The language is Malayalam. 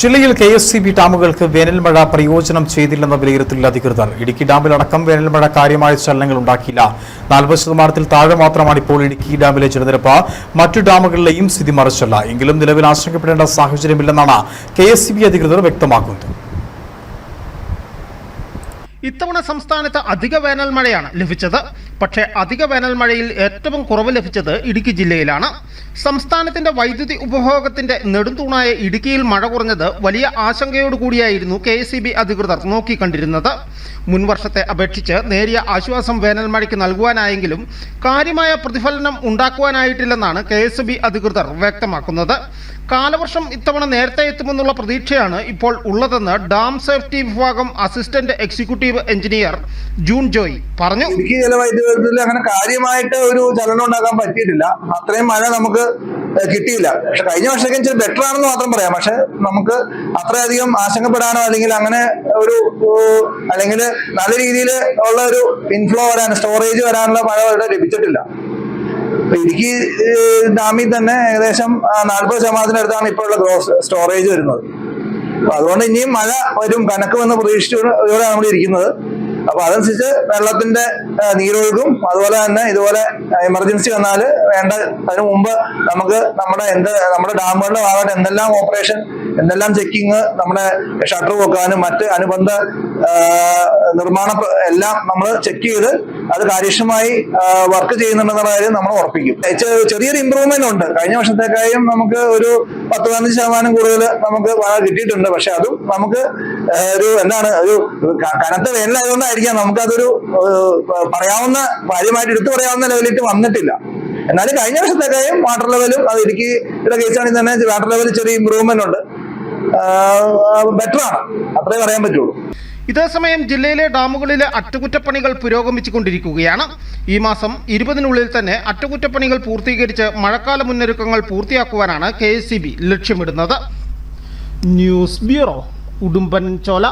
ജില്ലയിൽ കെ എസ് സി ബി ഡാമുകൾക്ക് വേനൽമഴ പ്രയോജനം ചെയ്തില്ലെന്ന വിലയിരുത്തൽ അധികൃതർ. ഇടുക്കി ഡാമിലടക്കം വേനൽമഴ കാര്യമായ ചലനങ്ങൾ ഉണ്ടാക്കിയില്ല. നാൽപ്പത് ശതമാനത്തിൽ താഴെ മാത്രമാണ് ഇപ്പോൾ ഇടുക്കി ഡാമിലെ ജലനിരപ്പ്. മറ്റു ഡാമുകളിലെയും സ്ഥിതി മറിച്ചല്ല. എങ്കിലും നിലവിൽ ആശങ്കപ്പെടേണ്ട സാഹചര്യമില്ലെന്നാണ് കെ എസ് സി ബി അധികൃതർ വ്യക്തമാക്കുന്നത്. ഇത്തവണ സംസ്ഥാനത്ത് അധിക വേനൽ മഴയാണ് ലഭിച്ചത്. പക്ഷേ അധിക വേനൽ മഴയിൽ ഏറ്റവും കുറവ് ലഭിച്ചത് ഇടുക്കി ജില്ലയിലാണ്. സംസ്ഥാനത്തിന്റെ വൈദ്യുതി ഉപഭോഗത്തിന്റെ നെടുന്തൂണായ ഇടുക്കിയിൽ മഴ കുറഞ്ഞത് വലിയ ആശങ്കയോടുകൂടിയായിരുന്നു കെ എസ് അധികൃതർ നോക്കിക്കണ്ടിരുന്നത്. മുൻവർഷത്തെ അപേക്ഷിച്ച് നേരിയ ആശ്വാസം വേനൽ മഴയ്ക്ക് നൽകുവാനായെങ്കിലും കാര്യമായ പ്രതിഫലനം ഉണ്ടാക്കുവാനായിട്ടില്ലെന്നാണ് കെ അധികൃതർ വ്യക്തമാക്കുന്നത്. കാലവർഷം ഇത്തവണ നേരത്തെ എത്തുമെന്നുള്ള പ്രതീക്ഷയാണ് ഇപ്പോൾ ഉള്ളതെന്ന് ഡാം സേഫ്റ്റി വിഭാഗം assistant executive engineer June Joy പറഞ്ഞു. ഇടുക്കി ജലവൈദ്യുതത്തിൽ അങ്ങനെ കാര്യമായിട്ട് ഒരു ചലനം ഉണ്ടാക്കാൻ പറ്റിയിട്ടില്ല. അത്രയും മഴ നമുക്ക് കിട്ടിയില്ല. പക്ഷെ കഴിഞ്ഞ വർഷമൊക്കെ ഇച്ചിരി ബെറ്റർ ആണെന്ന് മാത്രം പറയാം. പക്ഷെ നമുക്ക് അത്രയധികം ആശങ്കപ്പെടാനോ അല്ലെങ്കിൽ അങ്ങനെ ഒരു അല്ലെങ്കിൽ നല്ല രീതിയിൽ ഉള്ള ഒരു ഇൻഫ്ലോ വരാൻ സ്റ്റോറേജ് വരാനുള്ള മഴ ഇവിടെ ലഭിച്ചിട്ടില്ല. ഇടുക്കി ഡാമിൽ തന്നെ ഏകദേശം നാൽപ്പത് ശതമാനത്തിനടുത്താണ് ഇപ്പോഴുള്ള ഗ്രോസ് സ്റ്റോറേജ് വരുന്നത്. അതുകൊണ്ട് ഇനിയും മഴ വരും കനക്കുമെന്ന് പ്രതീക്ഷിച്ചോടെയാണ് നമ്മൾ ഇരിക്കുന്നത്. അപ്പൊ അതനുസരിച്ച് വെള്ളത്തിന്റെ നീരൊഴുക്കും അതുപോലെ തന്നെ ഇതുപോലെ എമർജൻസി വന്നാൽ വേണ്ട അതിനു മുമ്പ് നമുക്ക് നമ്മുടെ എന്ത് നമ്മുടെ ഡാമുകളുടെ ഭാഗത്ത് എന്തെല്ലാം ഓപ്പറേഷൻ എന്തെല്ലാം ചെക്കിങ് നമ്മുടെ ഷട്ടർ പൊക്കാനും മറ്റ് അനുബന്ധ നിർമ്മാണ എല്ലാം നമ്മൾ ചെക്ക് ചെയ്ത് അത് കാര്യക്ഷമമായി വർക്ക് ചെയ്യുന്നുണ്ടെന്നുള്ള കാര്യം നമ്മൾ ഉറപ്പിക്കും. ചെറിയൊരു ഇമ്പ്രൂവ്മെന്റ് ഉണ്ട്. കഴിഞ്ഞ വർഷത്തേക്കായും നമുക്ക് ഒരു പത്ത് പതിനഞ്ച് ശതമാനം കൂടുതൽ നമുക്ക് കിട്ടിയിട്ടുണ്ട്. പക്ഷെ അതും നമുക്ക് ഒരു എന്താണ് ഒരു കനത്ത വേനലായതുകൊണ്ടായിരിക്കാം നമുക്കതൊരു പറയാവുന്ന കാര്യമായിട്ട് എടുത്തു പറയാവുന്ന ലെവലിലേക്ക് വന്നിട്ടില്ല. എന്നാലും കഴിഞ്ഞ വർഷത്തേക്കായും വാട്ടർ ലെവലും അത് ഇടുക്കിയുടെ കേസാണെങ്കിൽ തന്നെ വാട്ടർ ലെവലിൽ ചെറിയ ഇമ്പ്രൂവ്മെന്റ് ഉണ്ട്. ബെറ്ററാണ് അത്രേ പറയാൻ പറ്റുള്ളൂ. ഇതേസമയം ജില്ലയിലെ ഡാമുകളിലെ അറ്റകുറ്റപ്പണികൾ പുരോഗമിച്ചുകൊണ്ടിരിക്കുകയാണ്. ഈ മാസം ഇരുപതിനുള്ളിൽ തന്നെ അറ്റകുറ്റപ്പണികൾ പൂർത്തീകരിച്ച് മഴക്കാല മുന്നൊരുക്കങ്ങൾ പൂർത്തിയാക്കുവാനാണ് കെ ലക്ഷ്യമിടുന്നത്. News bureau Udumbanchola